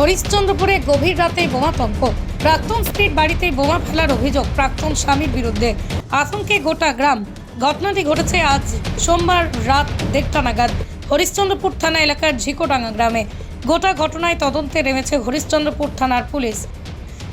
হরিশ্চন্দ্রপুরে গভীর রাতে বোমাতঙ্ক প্রাক্তন স্ত্রীর বাড়িতে বোমা ফেলার অভিযোগ প্রাক্তন স্বামীর বিরুদ্ধে। আতঙ্কে গোটা গ্রাম। ঘটনাটি ঘটেছে আজ সোমবার রাত দেড়টা নাগাদ হরিশ্চন্দ্রপুর থানা এলাকার ঝিকোডাঙ্গা গ্রামে। গোটা ঘটনায় তদন্তে নেমেছে হরিশ্চন্দ্রপুর থানার পুলিশ।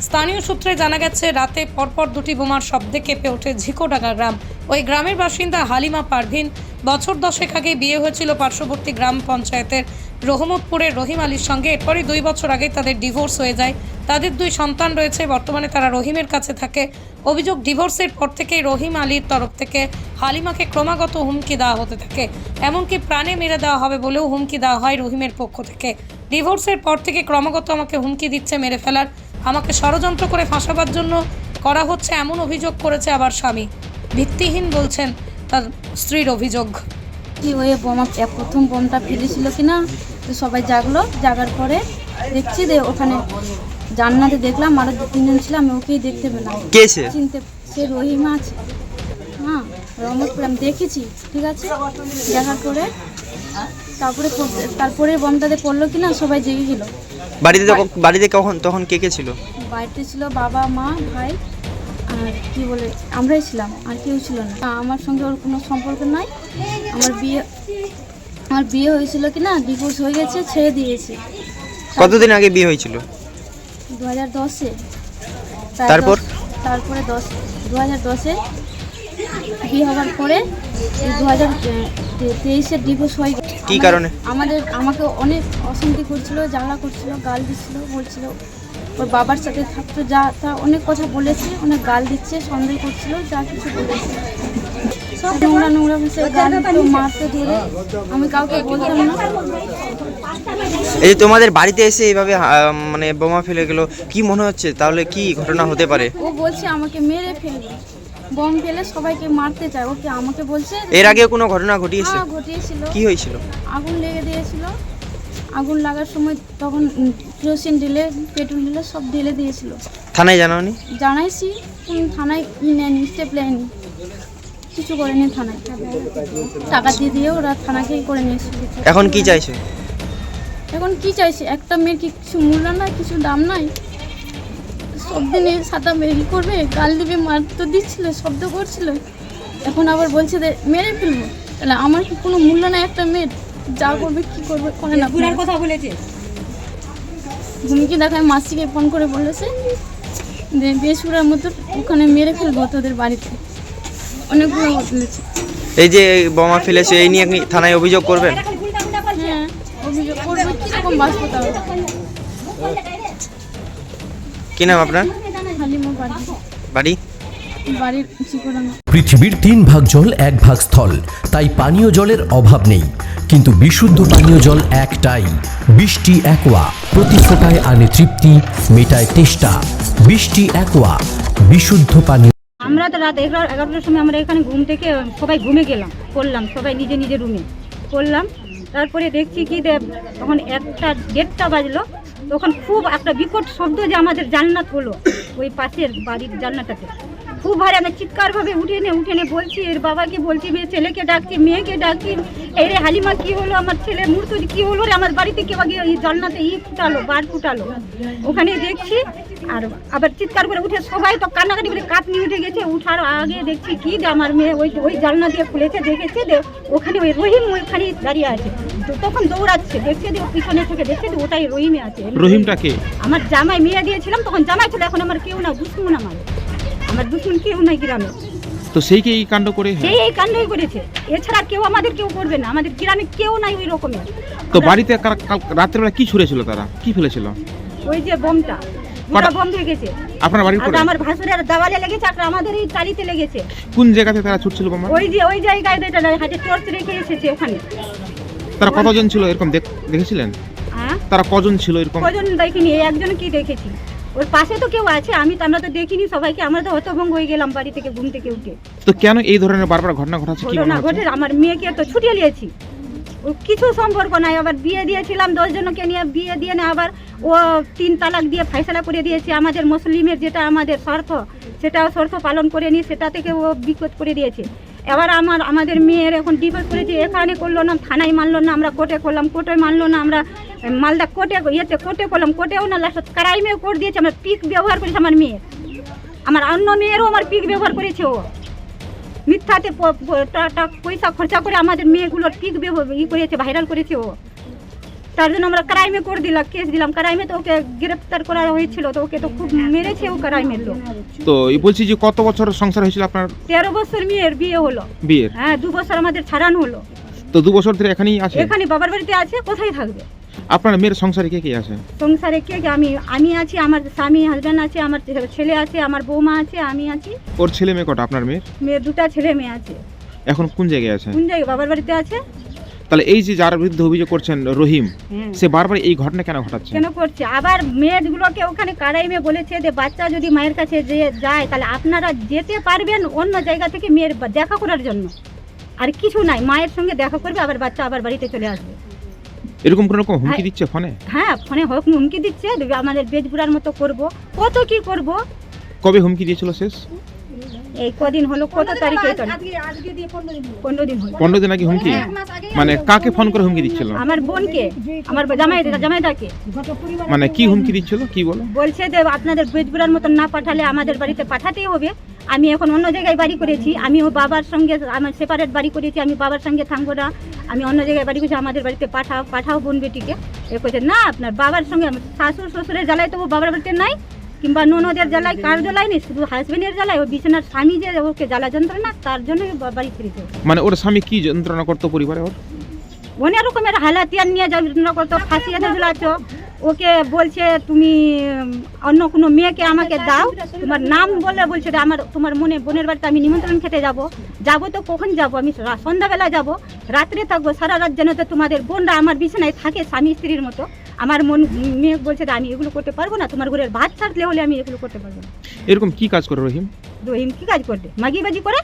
স্থানীয় সূত্রে জানা গেছে, রাতে পরপর দুটি বোমার শব্দে কেঁপে ওঠে ঝিকোডাঙ্গা গ্রাম। ওই গ্রামের বাসিন্দা হালিমা পারভিন বছর দশেক আগে বিয়ে হয়েছিল পার্শ্ববর্তী গ্রাম পঞ্চায়েতের রহমতপুরের রহিম আলীর সঙ্গে। এরপরই দুই বছর আগে তাদের ডিভোর্স হয়ে যায়। তাদের দুই সন্তান রয়েছে। বর্তমানে তারা রহিমের কাছে থাকে। অভিযোগ ডিভোর্সের পর থেকেই রহিম আলীর তরফ থেকে হালিমাকে ক্রমাগত হুমকি দেওয়া হতে থাকে। এমনকি প্রাণে মেরে দেওয়া হবে বলেও হুমকি দেওয়া হয় রহিমের পক্ষ থেকে। ডিভোর্সের পর থেকে ক্রমাগত আমাকে হুমকি দিচ্ছে, মেরে ফেলার। আমাকে ষড়যন্ত্র করে ফাঁসাবার জন্য করা হচ্ছে এমন অভিযোগ করেছে আবার স্বামী। ভিত্তিহীন বলছেন তার স্ত্রীর অভিযোগ। কি ওই বোমা প্রথম বোমটা ফেলেছিল কি না তো সবাই জাগলো জাগার পরে দেখছি যে ওখানে জান্নাতে দেখলাম আরও দু তিনজন ছিল আমি ওকেই দেখতে পেলাম। কে সে? চিনতে সে রহিমা আছে। হ্যাঁ রহমতপুর আমি দেখেছি ঠিক আছে? দেখার পরে তারপরে তারপরে বোমটাতে পড়ল কি না সবাই জেগে গেল। বাড়িতে তখন বাড়িতে কখন তখন কে কে ছিল? বাড়িতে ছিল বাবা মা ভাই আর কি বলে আমরাই ছিলাম আর কেউ ছিল না, আমার সঙ্গে ওর কোনো সম্পর্ক নাই। আমার বিয়ে আমার বিয়ে হয়েছিল কি না ডিভোর্স হয়ে গেছে ছেড়ে দিয়েছে। কতদিন আগে বিয়ে হয়েছিল? দু হাজার দশে। তারপর? তারপরে? দশ দু হাজার দশে বিয়ে হওয়ার পরে দু হাজার তেইশে ডিভোর্স হয়ে গেছে। কি কারণে? আমাদের আমাকে অনেক অশান্তি করছিল ঝামেলা করছিল গাল দিচ্ছিল বলছিল। ওর বাবার সাথে থাকতো যা তা অনেক কথা বলেছে অনেক গাল দিচ্ছে সন্দেহ করছিল যা কিছু বলেছে। নোংরা নোংরা মিশে গাল দিত মারতে ধরে আমি কাউকে বলতাম না। এই যে তোমাদের বাড়িতে এসে এইভাবে মানে বোমা ফেলে গেল কি মনে হচ্ছে? তাহলে কি ঘটনা হতে পারে? ও বলছে আমাকে মেরে ফেলবে। বম ফেলে সবাইকে মারতে চায়। ওকে আমাকে বলছে এর আগে কোনো ঘটনা ঘটিয়েছে হ্যাঁ ঘটিয়েছিল। কি হয়েছিল? আগুন লেগে দিয়েছিল। আগুন লাগার সময় তখন কেরোসিন ঢেলে পেট্রোল ঢেলে সব ঢেলে দিয়েছিল। থানায় জানাওনি? জানাইছি থানায় নেয়নি স্টেপ নেয়নি। কিছু করেনি থানায় টাকা দিয়ে দিয়ে ওরা থানাকেই করে নিয়েছিল এখন কি চাইছো? এখন কি চাইছে? একটা মেয়ের কি কিছু মূল্য নাই কিছু দাম নাই? সব দিনে সাদা মেরি করবে গাল দিবে মার তো দিচ্ছিল শব্দ করছিল। এখন আবার বলছে যে মেরে ফেলব। তাহলে আমার কি কোনো মূল্য নাই একটা মেয়ের? যা করবে কি করবে করে না পুরার কথা বলেছে। হুমকি দেখায় মাসিকে ফোন করে বলেছে যে বেসুরার মতো ওখানে মেরে ফেলব তোদের বাড়িতে। অনেকগুলো এই যে বোমা ফেলেছে এই নিয়ে আপনি থানায় অভিযোগ করবেন? হ্যাঁ অভিযোগ করব কীরকম বাঁচবো তাহলে কি নাম আপনার? বাড়ি। বাড়ি? বাড়ির চিকোডাঙ্গা পৃথিবীর তিন ভাগ জল এক ভাগ স্থল। তাই পানীয় জলের অভাব নেই। কিন্তু বিশুদ্ধ পানীয় জল একটাই। বৃষ্টি একোয়া প্রতি ফোটায় আনে তৃপ্তি মেটায় তেষ্টা। বৃষ্টি একোয়া বিশুদ্ধ পানীয় আমরা তো রাত এগারো এগারোটার সময় আমরা এখানে ঘুম থেকে সবাই ঘুমে গেলাম করলাম সবাই নিজে নিজে রুমে। করলাম তারপরে দেখছি কি তখন একটা দেড়টা বাজলো তখন খুব একটা বিকট শব্দ যে আমাদের জান্নাত হলো, ওই পাশের বাড়ির জান্নাটাতে খুব ভারে আমি চিৎকারভাবে উঠে নে উঠে নে বলছি, এর বাবাকে বলছি, মেয়ে ছেলেকে ডাকছি, মেয়েকে ডাকছি, এই রে হালিমা, কী হলো আমার ছেলে? মূর্ত কী হলো রে? আমার বাড়িতে কেউ আগে এই জান্নাতে ই ফুটালো বার ফুটালো ওখানে দেখছি আর আবার চিৎকার করে উঠে সবাই তো কান্নাকাটি করে কাপ নিয়ে উঠে গেছে উঠার আগে দেখছি কি যে আমার মেয়ে ওই ওই জানলা দিয়ে খুলেছে দেখেছে যে ওখানে ওই রহিম ওইখানে দাঁড়িয়ে আছে। তখন দৌড়াচ্ছে দেখছে যে পিছনে থেকে দেখছে যে ওটাই রহিমে আছে। রহিমটাকে আমার জামাই মেয়ে দিয়েছিলাম তখন জামাই ছিল এখন আমার কেউ না দুশ্মন আমার। আমার দুশ্মন কেউ নাই গ্রামে। তো সেইকে এই কাণ্ড করে? সেই এই কাণ্ডই করেছে। এছাড়া কেউ আমাদের কেউ করবে না আমাদের গ্রামে কেউ নাই ওই রকমের। তো বাড়িতে রাত্রেবেলা কি ছুড়েছিল তারা? কি ফেলেছিল? ওই যে বোমটা। আপনার বাড়ির আমার ভাসুরের দেওয়ালে লেগেছে আর আমাদের এই টালিতে লেগেছে। কোন জায়গাতে তারা ছুটছিল বোমা? ওই যে ওই জায়গায় যেটা হাতে টর্চ রেখে এসেছে ওখানে। তারা কতজন ছিল এরকম দেখেছিলেন? হ্যাঁ? তারা কজন ছিল এরকম? কজন দেখিনি একজন কি দেখেছি? ওর পাশে তো কেউ আছে আমি তো আমরা তো দেখিনি সবাইকে আমরা তো হতভঙ্গ হয়ে গেলাম বাড়ি থেকে ঘুম থেকে উঠে। তো কেন এই ধরনের বারবার ঘটনা ঘটাচ্ছে কি ঘটনা ঘটে আমার মেয়েকে তো ছুটিয়ে নিয়েছি। কিছু সম্পর্ক নাই। আবার বিয়ে দিয়েছিলাম দশজনকে নিয়ে বিয়ে দিয়ে না, আবার ও তিন তালাক দিয়ে ফাইসলা করে দিয়েছে। আমাদের মুসলিমের যেটা আমাদের স্বার্থ, সেটাও শর্ত পালন করে নিয়ে সেটা থেকে ও বিকট করে দিয়েছে। এবার আমার, আমাদের মেয়ের এখন ডিভোর্স করেছে, এখানে করল না, থানায় মানলো না, আমরা কোর্টে করলাম কোর্টে মানলো না, আমরা মালদা কোর্টে ইয়েতে কোর্টে করলাম কোর্টেও না লাস্ট ক্রাইমেও কোর্ট দিয়েছে, আমরা পিক ব্যবহার করেছি আমার মেয়ের। আমার অন্য মেয়েরও আমার পিক ব্যবহার করেছে ও। মিথ্যাতে পয়সা খরচা করে আমাদের পিক ব্যবহার ই করেছে ভাইরাল করেছে ও। তার জন্য আমরা ক্রাইমে করে দিলাম কেস দিলাম। ক্রাইমে তো ওকে গ্রেপ্তার করা হয়েছিল তো ওকে তো খুব মেরেছে ও ক্রাইমের লোক। তো এই বলছি যে কত বছর সংসার হয়েছিল আপনার? তেরো বছর মেয়ের বিয়ে হলো। বিয়ের? হ্যাঁ দু বছর আমাদের ছাড়ানো হলো। তো দু বছর ধরে এখানেই আছে? এখানে বাবার বাড়িতে আছে কোথায় থাকবে? আপনার মেয়ের সংসারে কে কে আছে? সংসারে কে কে? আমি আমি আছি আমার স্বামী হাজব্যান্ড আছে আমার ছেলে আছে আমার বৌমা আছে আমি আছি। ওর ছেলে মেয়ে কটা? আপনার মেয়ের? মেয়ের দুটা ছেলে মেয়ে আছে। এখন কোন জায়গায় আছে? কোন জায়গায়? বাবার বাড়িতে আছে। তাহলে এই যে যার বিরুদ্ধে অভিযোগ করছেন রহিম হ্যাঁ। সে বারবার এই ঘটনা কেন ঘটাচ্ছে? কেন করছে? আবার মেয়েগুলোকে ওখানে কারাইমে বলেছে যে বাচ্চা যদি মায়ের কাছে যে যায় তাহলে আপনারা যেতে পারবেন অন্য জায়গা থেকে মেয়ের দেখা করার জন্য। আর কিছু নাই মায়ের সঙ্গে দেখা করবে আবার বাচ্চা আবার বাড়িতে চলে আসবে। এরকম কোন রকম হুমকি হ্যাঁ। দিচ্ছে ফোনে? হ্যাঁ ফোনে হোক হুমকি দিচ্ছে। আমাদের বেজপুরার মতো করব। কত কি করব? কবে হুমকি দিয়েছিল শেষ? এই কদিন হলো কত তারিখে এটা পনেরো দিন হলো। পনেরো দিন আগে হুমকি? মানে কাকে ফোন করে হুমকি দিচ্ছিল? আমার বোনকে আমার জামাই জামাইটাকে মানে কি হুমকি দিচ্ছিল? কি বলো? বলছে যে আপনাদের বেজপুরার মতন না পাঠালে আমাদের বাড়িতে পাঠাতেই হবে। আমি এখন অন্য জায়গায় বাড়ি করেছি আমি ও বাবার সঙ্গে আমার সেপারেট বাড়ি করেছি আমি বাবার সঙ্গে থাকব না আমি অন্য জায়গায় বাড়ি করেছি আমাদের বাড়িতে পাঠাও পাঠাও বোন বেটিকে। এ করছে না আপনার বাবার সঙ্গে শাশুড় শ্বশুরের জ্বালায় তো ও বাবার বাড়িতে নাই কিংবা ননদের জ্বালায় কার জ্বালায় নেই শুধু হাজবেন্ডের জ্বালায় ও বিছানার স্বামী যে ওকে জ্বালা যন্ত্রণা তার জন্যই বাড়ি ফিরেছে মানে ওর স্বামী কি যন্ত্রণা করতো পরিবারে ওর? অনেক রকমের হালাতিয়ার নিয়ে যন্ত্রণা করতো ফাঁসিয়ে ঝুলাচ্ছ ওকে বলছে তুমি অন্য কোনো মেয়েকে আমাকে দাও। তোমার নাম বলে বলছে যে আমার তোমার মনে বোনের বাড়িতে আমি নিমন্ত্রণ খেতে যাব। যাব তো কখন যাব? আমি সন্ধ্যাবেলা যাব। রাত্রে থাকব। সারা রাত যেন তো তোমাদের বোনরা আমার বিছানায় থাকে স্বামী স্ত্রীর মতো। আমার মন মেয়ে বলছে যে আমি এগুলো করতে পারব না। তোমার ঘরের ভাত ছাড়লে হলে আমি এগুলো করতে পারব না। এরকম কি কাজ করে রহিম? রহিম কি কাজ করবে? মাগিবাজি করে?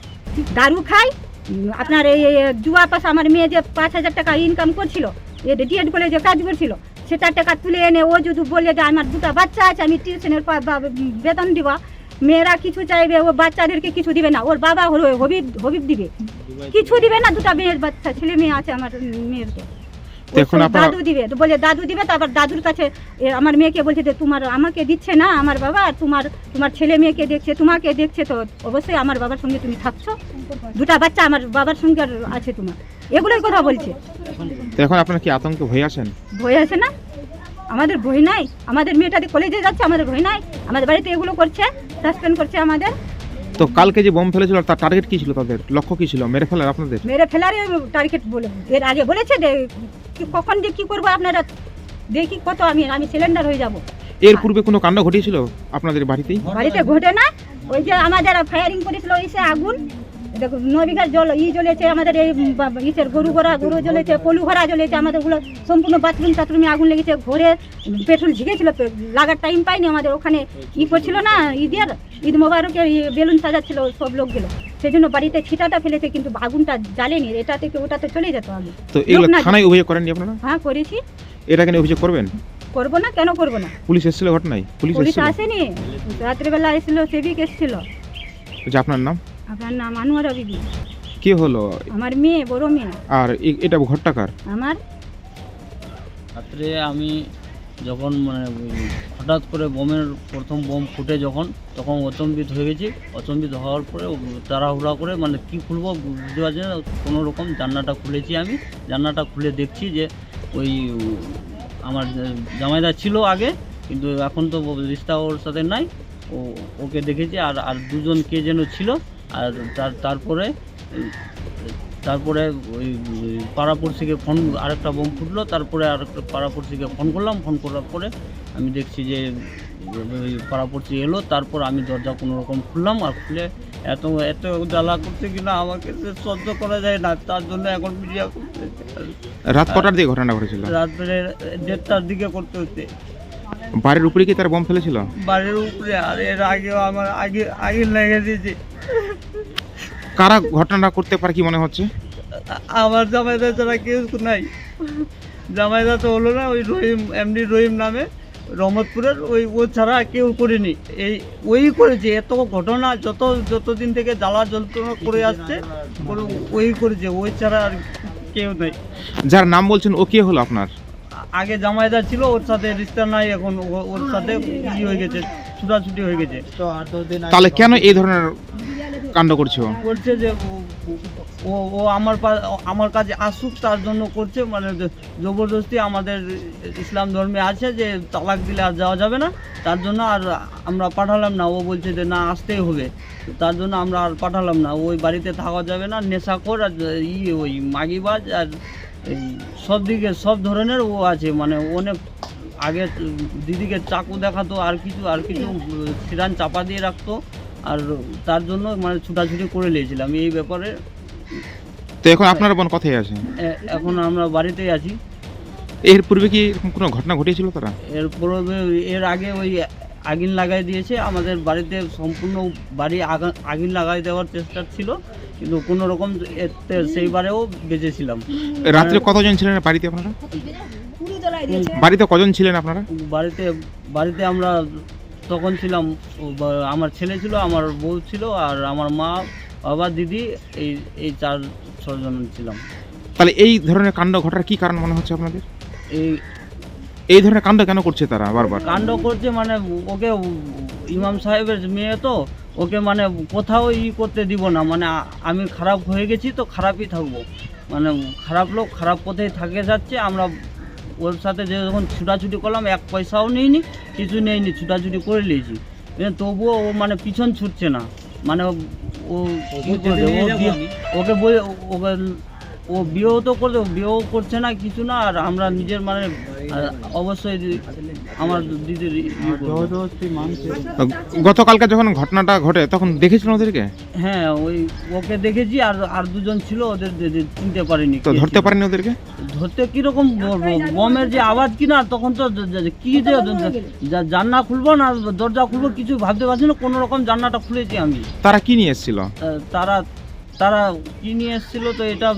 দারু খায়? উম, আপনার এই এই জুয়া পাশে আমার মেয়ে যে পাঁচ হাজার টাকা ইনকাম করছিল ডিএড কলেজে কাজ করছিল সেটা টাকা তুলে এনে ও যদি বলে যে আমার দুটো বাচ্চা আছে আমি টিউশনের বেতন দিবা মেয়েরা কিছু চাইবে ও বাচ্চাদেরকে কিছু দিবে না ওর বাবা হলো হবিব হবিব দিবে। কিছু দিবে না দুটো মেয়ের বাচ্চা ছেলে মেয়ে আছে আমার মেয়েরকে এখন দাদু দিবে তো বলে দাদু দিবে তারপর দাদুর কাছে আমার মেয়েকে বলছে যে তোমার আমাকে দিচ্ছে না আমার বাবা তোমার তোমার ছেলে মেয়েকে দেখছে তোমাকে দেখছে তো অবশ্যই আমার বাবার সঙ্গে তুমি থাকছো। দুটা বাচ্চা আমার বাবার সঙ্গে আছে তোমার। এগুলোই কথা বলছে। এখন আপনারা কি আতঙ্কে ভয় আছেন? ভয় আছে না? আমাদের ভয় নাই। আমাদের মেয়েটাতে কলেজে যাচ্ছে আমাদের ভয় নাই। আমাদের বাড়িতে এগুলো করছে সাসপেন্ড করছে আমাদের। তো কালকে যে বোম ফেলেছিল তার টার্গেট কি ছিল তাদের? লক্ষ্য কি ছিল? মেরে ফেলার আপনাদের? মেরে ফেলার টার্গেট বলে। এর আগে বলেছে কখন যে কি করব আপনারা দেখি কত আমি আমি সিলিন্ডার হয়ে যাব। এর পূর্বে কোনো কাণ্ড ঘটিয়েছিল আপনাদের বাড়িতেই? বাড়িতে ঘটে না। ওই যে আমাদের ফায়ারিং করেছিল ওই সে আগুন। দেখো নবিঘার জল ই জ্বলেছে আমাদের এই ইসের গরু ঘোড়া গরু জ্বলেছে পলু ঘোড়া জ্বলেছে আমাদেরগুলো সম্পূর্ণ বাথরুম টাথরুমে আগুন লেগেছে ঘরে পেট্রোল ঝিকেছিল লাগার টাইম পাইনি আমাদের ওখানে। ই করছিল না ঈদের ঈদ মোবারকের বেলুন সাজাচ্ছিল সব লোকগুলো। সেই জন্য বাড়িতে ছিটাটা ফেলেছে কিন্তু আগুনটা জ্বালেনি এটা থেকে ওটাতে চলে যেত আগে তো এগুলো থানায় অভিযোগ করেননি আপনারা? হ্যাঁ করেছি। এটা কেন অভিযোগ করবেন? করব না কেন করব না? পুলিশ এসেছিল ঘটনায়? পুলিশ আসেনি রাত্রেবেলা এসেছিল সেবিক এসেছিল। আপনার নাম? আপনার নাম আনোয়ারা বিবি। কে হলো? আমার মেয়ে বড় মেয়ে। আর এটা ঘটনাকার আমার রাত্রে আমি যখন মানে হঠাৎ করে বোমের প্রথম বোম ফুটে যখন তখন অচম্বিত হয়ে গেছি। অচম্বিত হওয়ার পরে ও তাড়াহুড়া করে মানে কি খুলবো বুঝতে পারছি না। কোনো রকম জান্নাটা খুলেছি আমি। জান্নাটা খুলে দেখছি যে ওই আমার জামাইদা ছিল আগে কিন্তু এখন তো রিস্তা ওর সাথে নাই। ও ওকে দেখেছি আর আর দুজন কে যেন ছিল আর তার তারপরে তারপরে ওই পাড়াপড়শিকে ফোন আরেকটা বোম ফুটলো তারপরে আরেকটা পাড়াপড়শিকে ফোন করলাম ফোন করার পরে আমি দেখছি যে ওই পাড়াপড়শি এলো তারপর আমি দরজা কোনো রকম খুললাম আর খুলে এত এত জ্বালা করতে কিনা আমাকে সহ্য করা যায় না তার জন্য এখন মিডিয়া করতে রাত কটার দিকে ঘটনা ঘটেছিল? রাত্রে দেড়টার দিকে করতে হচ্ছে। বাড়ির উপরে কি তার বোম ফেলেছিল? বাড়ির উপরে আর এর আগেও আমার আগে আগে লেগে দিয়েছে কারা ঘটনাটা করতে পারে কি মনে হচ্ছে? আমার জামাইদা ছাড়া কেউ নাই। জামাইদা তো হলো না ওই রহিম এমডি রহিম নামে রহমতপুরের ওই ও ছাড়া কেউ করেনি। এই ওই করেছে এত ঘটনা যত যতদিন থেকে জ্বালা যন্ত্রণা করে আসছে ওই করেছে ওই ছাড়া আর কেউ নেই। যার নাম বলছেন ও কে হলো আপনার? আগে জামাইদার ছিল ওর সাথে রিস্তা নাই এখন ও- ওর সাথে ই হয়ে গেছে ছুটাছুটি হয়ে গেছে। তাহলে কেন এই ধরনের কাণ্ড করছে করছে যে ও- ও ও আমার আমার কাছে আসুক, তার জন্য করছে। মানে জবরদস্তি আমাদের ইসলাম ধর্মে আছে যে তালাক দিলে আর যাওয়া যাবে না। তার জন্য আর আমরা পাঠালাম না। ও বলছে যে না, আসতেই হবে। তার জন্য আমরা আর পাঠালাম না। ওই বাড়িতে থাকা যাবে না। নেশাখোর আর ই ওই মাগিবাজ আর এই সব দিকে, সব ধরনের ও আছে। মানে অনেক আগে দিদিকে চাকু দেখাতো, আর কিছু আর কিছু সিরান চাপা দিয়ে রাখতো। আর তার জন্য মানে ছুটাছুটি করে নিয়েছিলাম। এই ব্যাপারে তো এখন আপনার বোন কথাই আছে? এখন আমরা বাড়িতেই আছি। এর পূর্বে কি এরকম কোনো ঘটনা ঘটিয়েছিল তারা? এর পূর্বে এর আগে ওই আগুন লাগাই দিয়েছে। আমাদের বাড়িতে সম্পূর্ণ বাড়ি আগা- আগুন লাগাই দেওয়ার চেষ্টা ছিল। কিন্তু কোনো রকম এতে সেইবারেও বেঁচেছিলাম। রাত্রে কতজন ছিলেন বাড়িতে আপনারা? বাড়িতে কজন ছিলেন আপনারা? বাড়িতে বাড়িতে আমরা তখন ছিলাম আমার ছেলে ছিল আমার বউ ছিল আর আমার মা বাবা দিদি এই এই চার ছজন ছিলাম। তাহলে এই ধরনের কাণ্ড ঘটার কি কারণ মনে হচ্ছে আপনাদের? এই এই ধরনের কাণ্ড কেন করছে তারা বারবার? কাণ্ড করছে মানে ওকে ইমাম সাহেবের মেয়ে তো ওকে মানে কোথাও ই করতে দিব না। মানে আমি খারাপ হয়ে গেছি তো খারাপই থাকব। মানে খারাপ লোক খারাপ পথেই থাকে যাচ্ছে আমরা ওর সাথে যে যখন ছুটাছুটি করলাম এক পয়সাও নিইনি কিছু নেইনি ছুটাছুটি করে নিয়েছি। তবুও ও মানে পিছন ছুটছে না। মানে ও ওকে বই ওকে ও বিয়েও তো করবে বিয়েও করছে না কিছু না আর আমরা নিজের মানে অবশ্যই আমার দিদির। গতকালকে যখন ঘটনাটা ঘটে তখন দেখেছিলেন ওদেরকে হ্যাঁ ওই ওকে দেখেছি আর আর দুজন ছিল ওদের চিনতে পারিনি তো ধরতে। পারেনি ওদেরকে ধরতে কীরকম বমের যে আওয়াজ কিনা তখন তো কি যে জানলা খুলবো না দরজা খুলবো কিছু ভাবতে পারছি না কোনো রকম জানলাটা খুলেছি আমি তারা কি নিয়ে এসেছিল তারা তারা কি নিয়ে এসেছিল তো এটা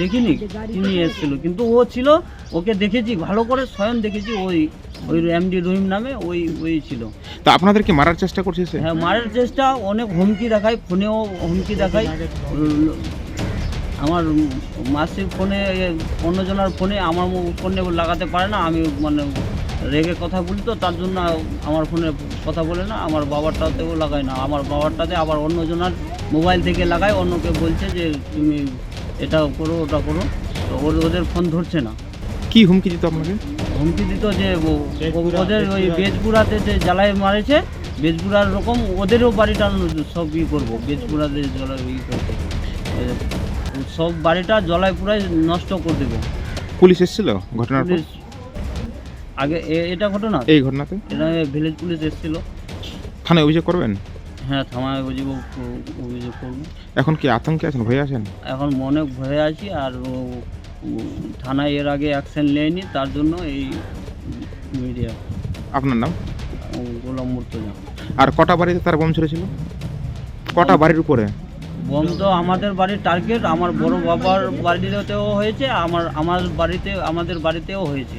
দেখিনি কি নিয়ে এসেছিল। কিন্তু ও ছিল ওকে দেখেছি ভালো করে স্বয়ং দেখেছি ওই ওই এমডি রহিম নামে ওই ওই ছিল। তা আপনাদেরকে মারার চেষ্টা করছে সে? হ্যাঁ মারার চেষ্টা অনেক হুমকি দেখায় ফোনেও হুমকি দেখায়। আমার মাসির ফোনে অন্যজনের ফোনে আমার ফোনে লাগাতে পারে না আমি মানে রেগে কথা বলি তো তার জন্য আমার ফোনে কথা বলে না আমার বাবারটাতেও লাগায় না। আমার বাবারটাতে আবার অন্যজনার মোবাইল থেকে লাগায় অন্যকে বলছে যে তুমি এটা করো ওটা করো। তো ওর- ওদের ফোন ধরছে না। কি হুমকি দিত আপনাকে? হুমকি দিত যে ওদের ওই বেজপুরাতে যে জ্বালায় মারেছে বেজপুরার রকম ওদেরও বাড়িটা সব ই করব বেজপুরাতে জলায় ই করব। সব বাড়িটা জলায় পুরাই নষ্ট করে দেবো। পুলিশ এসেছিল ঘটনার পুলিশ আগে এটা ঘটনা? এই ঘটনাতে? এটা ভিলেজ পুলিশ এসেছিল। থানায় অভিযোগ করবেন? হ্যাঁ থামায় অভিযোগ অভিযোগ করব। এখন কি আতঙ্কে আছেন ভয়ে আছেন? এখন মনে ভয়ে আছি আর থানায় এর আগে অ্যাকশন নেয়নি তার জন্য এই মিডিয়া আপনার নাম? গোলাম মুর্তজা। আর কটা বাড়িতে তার বোম ছেড়েছিল? কটা বাড়ির উপরে? বম তো আমাদের বাড়ির টার্গেট আমার বড় বাবার বাড়িতেও হয়েছে আমার আমার বাড়িতে আমাদের বাড়িতেও হয়েছে।